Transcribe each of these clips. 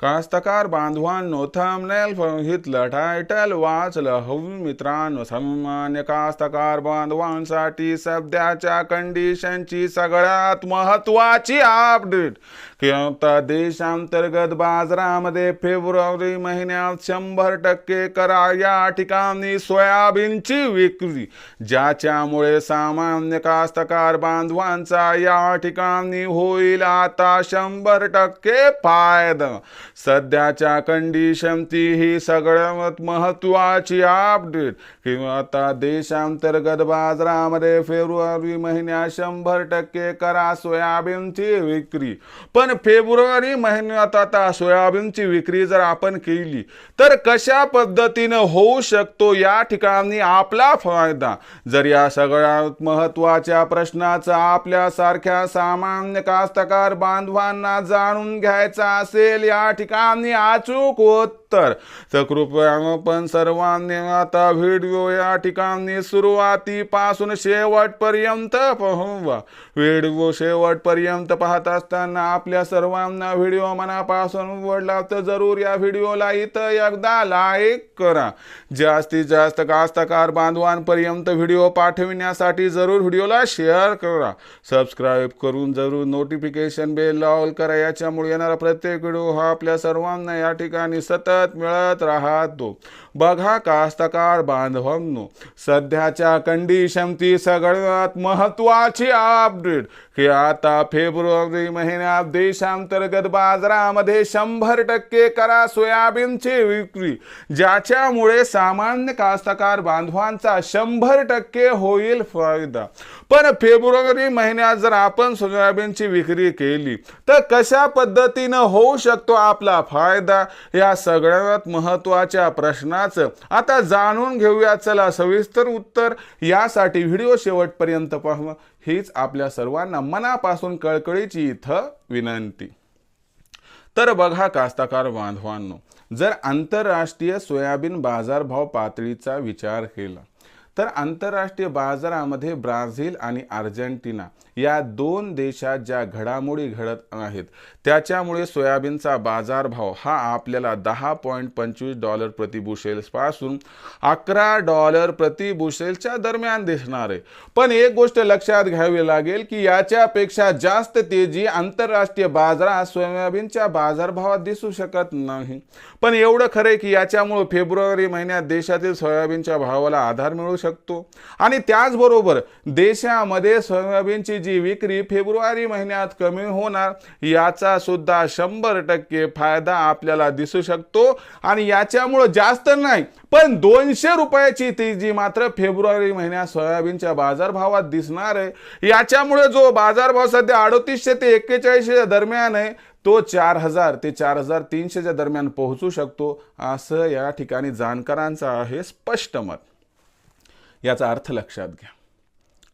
कास्तकार बांधवांनो थंबनेल बघितलं टायटल वाचलं. हवी मित्रांनो सामान्य कास्तकार बांधवांसाठी सध्याच्या कंडिशनची सगळ्यात महत्वाची अपडेट किंवा देशांतर्गत बाजारामध्ये फेब्रुवारी महिन्यात शंभर टक्के करा या ठिकाणी सोयाबीनची विक्री ज्याच्यामुळे सामान्य कास्तकार बांधवांचा या ठिकाणी होईल आता शंभर टक्के फायदा. सध्याच्या कंडिशन ती ही सगळ्यात महत्वाची अपडेट किंवा आता देशांतर्गत बाजारामध्ये फेब्रुवारी महिन्यात शंभर टक्के करा सोयाबीनची विक्री. पण फेब्रुवारी महिन्यात आता सोयाबीनची विक्री जर आपण केली तर कशा पद्धतीनं होऊ शकतो या ठिकाणी आपला फायदा? जर या सगळ्यात महत्त्वाच्या प्रश्नाचा आपल्यासारख्या सामान्य कास्तकार बांधवांना जाणून घ्यायचा असेल या ठिकाणी अचूक उत्तर. तर कृपया आपण सर्वांनी आता व्हिडिओ या ठिकाणी सुरुवातीपासून शेवटपर्यंत पाहूवा व्हिडिओ शेवटपर्यंत पाहत असताना आपल्या सर्वांना व्हिडिओ मनापासून आवडला तर जरूर या व्हिडिओला इथं एकदा लाईक करा. जास्तीत जास्त कास्तकार बांधवांपर्यंत व्हिडिओ पाठविण्यासाठी जरूर व्हिडिओला शेअर करा. सबस्क्राईब करून जरूर नोटिफिकेशन बेल ऑल करा. याच्यामुळे येणारा प्रत्येक व्हिडिओ हा आपल्या सर्वांना या ठिकाणी सतत मिळत मिळत राहतो बघा कास्तकार बांधवांनो सध्याच्या कंडिशन ती सगळ्यात महत्वाची अपडेट की आता फेब्रुवारी महिन्यात देशांतर्गत बाजारामध्ये शंभर टक्के करा सोयाबीनची विक्री ज्याच्यामुळे सामान्य कास्तकार बांधवांचा शंभर टक्के होईल फायदा. पण फेब्रुवारी महिन्यात जर आपण सोयाबीनची विक्री केली तर कशा पद्धतीनं होऊ शकतो आपला फायदा? या सगळ्या सगळ्यात महत्त्वाच्या प्रश्नाचं. आता जाणून घेऊया चला सविस्तर उत्तर. यासाठी व्हिडिओ शेवटपर्यंत पाहू हीच आपल्या सर्वांना मनापासून कळकळीची इथं विनंती. तर बघा कास्ताकार बांधवांनो जर आंतरराष्ट्रीय सोयाबीन बाजारभाव पातळीचा विचार केला तर आंतरराष्ट्रीय बाजारामध्ये ब्राझील आणि अर्जेंटिना या दोन देशात ज्या घडामोडी घडत आहेत त्याच्यामुळे सोयाबीनचा बाजारभाव हा आपल्याला दहा पॉईंट पंचवीस डॉलर प्रति बुशेल्सपासून अकरा डॉलर प्रतिबुशेल्सच्या दरम्यान दिसणार आहे. पण एक गोष्ट लक्षात घ्यावी लागेल की याच्यापेक्षा जास्त तेजी आंतरराष्ट्रीय बाजारात सोयाबीनच्या बाजारभावात दिसू शकत नाही. पण एवढं खरं आहे की याच्यामुळे फेब्रुवारी महिन्यात देशातील सोयाबीनच्या भावाला आधार मिळू शकतो आणि त्याचबरोबर देशामध्ये सोयाबीनची जी विक्री फेब्रुवारी महिन्यात कमी होणार याचा सुद्धा शंभर टक्के फायदा आपल्याला दिसू शकतो. आणि याच्यामुळं जास्त नाही पण दोनशे रुपयाची ती जी मात्र फेब्रुवारी महिन्यात सोयाबीनच्या बाजारभावात दिसणार आहे याच्यामुळे जो बाजारभाव सध्या अडतीसशे ते एक्केचाळीसच्या दरम्यान आहे तो चार हजार ते चार हजार तीनशेच्या दरम्यान पोहोचू शकतो असं या ठिकाणी जाणकारांचं आहे स्पष्ट मत. याचा अर्थ लक्षात घ्या.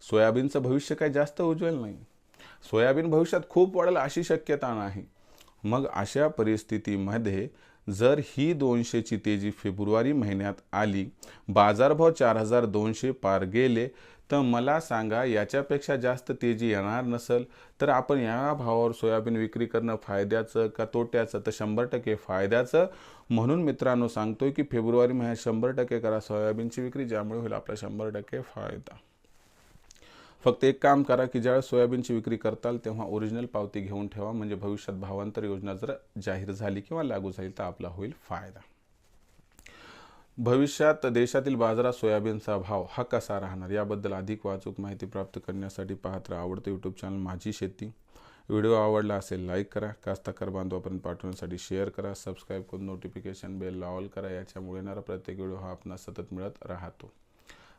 सोयाबीनचं भविष्य काही जास्त उज्ज्वल नाही. सोयाबीन भविष्यात खूप वाढेल अशी शक्यता नाही. मग अशा परिस्थितीमध्ये जर ही दोनशेची तेजी फेब्रुवारी महिन्यात आली बाजारभाव चार हजार दोनशे पार गेले तर मला सांगा याच्यापेक्षा जास्त तेजी येणार नसेल तर आपण या भावावर सोयाबीन विक्री करणं फायद्याचं का तोट्याचं? तर शंभर टक्के फायद्याचं. म्हणून मित्रांनो सांगतोय की फेब्रुवारी महिन्यात शंभर टक्के करा सोयाबीनची विक्री ज्यामुळे होईल आपला शंभर टक्के फायदा. फक्त एक काम करा की ज्यावेळेस सोयाबीनची विक्री करताल तेव्हा ओरिजिनल पावती घेऊन ठेवा. म्हणजे भविष्यात भावांतर योजना जर जाहीर झाली किंवा लागू झाली तर आपला होईल फायदा. भविष्यात देशातील बाजारात सोयाबीनचा भाव हा कसा राहणार? याबद्दल अधिक वाचूक माहिती प्राप्त करण्यासाठी पाहत राहा आवडतं यूट्यूब चॅनल माझी शेती. व्हिडिओ आवडला असेल लाईक करा. कास्ताकार बांधवापर्यंत पाठवण्यासाठी शेअर करा. सबस्क्राईब करून नोटिफिकेशन बेल ऑल करा. याच्यामुळे येणारा प्रत्येक व्हिडिओ हा आपला सतत मिळत राहतो.